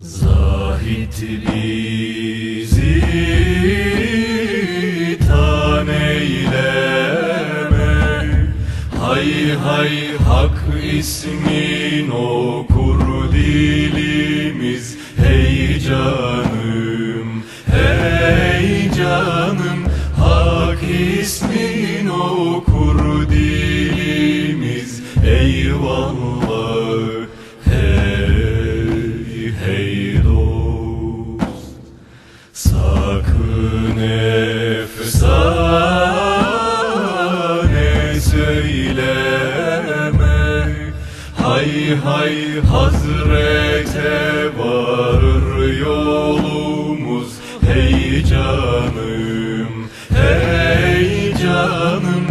Zahit bizi tan eyleme Hay hay hak ismin okur dilimiz. Hey canım, hey canım Hak ismin okur dilimiz. Eyvallah, efsane söyleme. Hay hay hazrete varır yolumuz. Hey canım, hey canım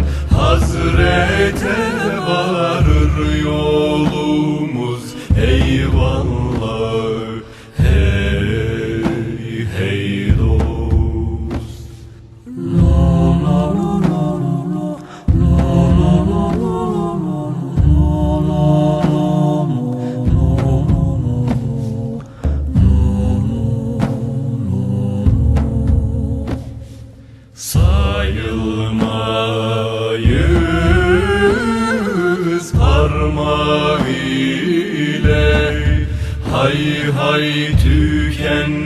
Hay hay tükenmeyiz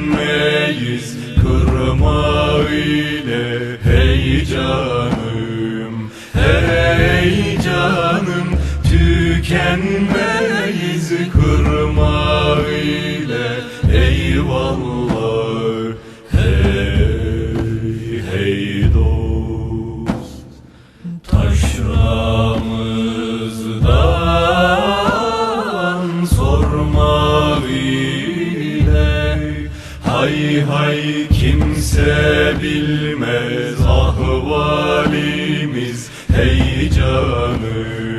Hay hay kimse bilmez ahvalimiz Hey canım,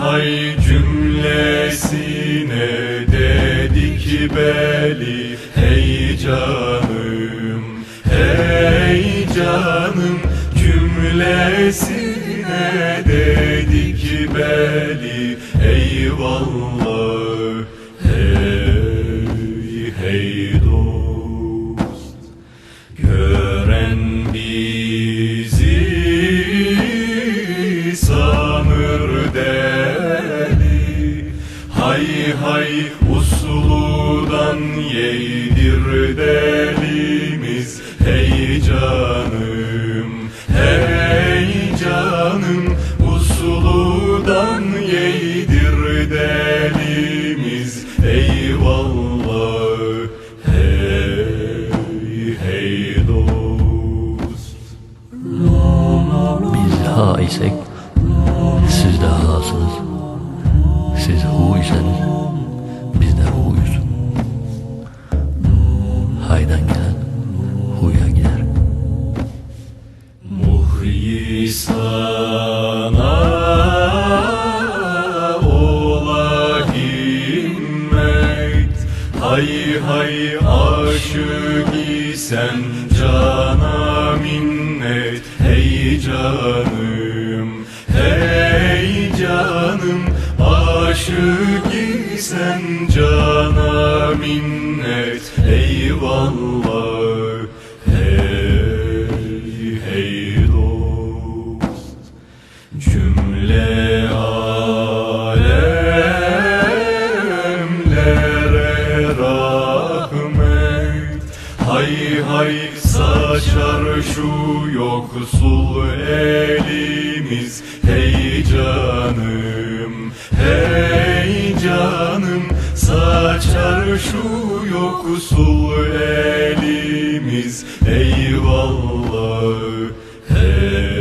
Hay cümlesine dedik beli Hey canım, hey canım. Cümlesine dedik beli Eyvallah, Hay hay usludan yedir delimiz. Hey canım, hey canım Usludan yedir delimiz. Eyvallah, hey hey dost. Biz ha isek siz de hasınız. Siz hu iseniz biz de huyuz. Haydan gelen huya gider. Muhyi sana ola himmet Hay hay aşık isen cana minnet Hey canım, Aşık isen cana minnet. Eyvallah, hey hey dost. Cümle alemlere rahmet. Hay hay saçar şu yoksul elimiz Koşuyor kusul elimiz eyvallah hey.